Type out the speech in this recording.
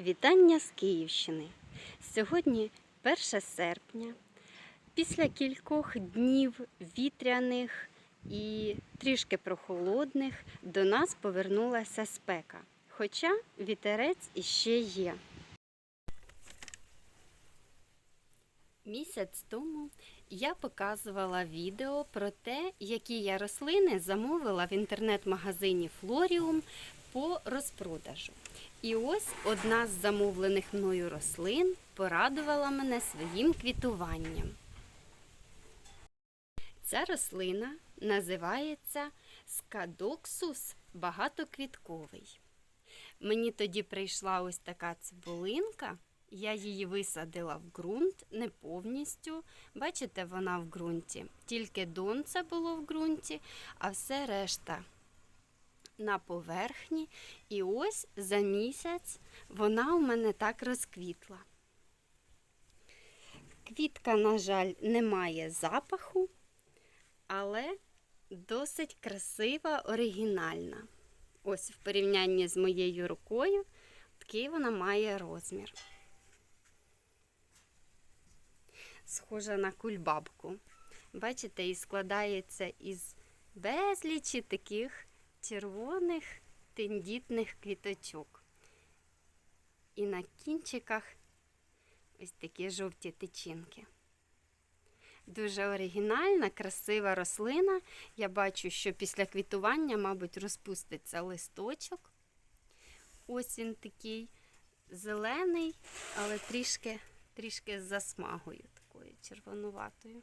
Вітання з Київщини. Сьогодні 1 серпня. Після кількох днів вітряних і трішки прохолодних до нас повернулася спека. Хоча вітерець іще є. Місяць тому я показувала відео про те, які я рослини замовила в інтернет-магазині Флоріум по розпродажу. І ось одна з замовлених мною рослин порадувала мене своїм квітуванням. Ця рослина називається скадоксус багатоквітковий. Мені тоді прийшла ось така цибулинка. Я її висадила в ґрунт не повністю. Бачите, вона в ґрунті. Тільки донце було в ґрунті, а все решта на поверхні. І ось за місяць вона у мене так розквітла. Квітка, на жаль, не має запаху, але досить красива, оригінальна. Ось в порівнянні з моєю рукою, такий вона має розмір. Схожа на кульбабку. Бачите, і складається із безлічі таких червоних тендітних квіточок. І на кінчиках ось такі жовті тичинки. Дуже оригінальна, красива рослина. Я бачу, що після квітування, мабуть, розпуститься листочок. Ось він такий зелений, але трішки, трішки з засмагою такою червонуватою.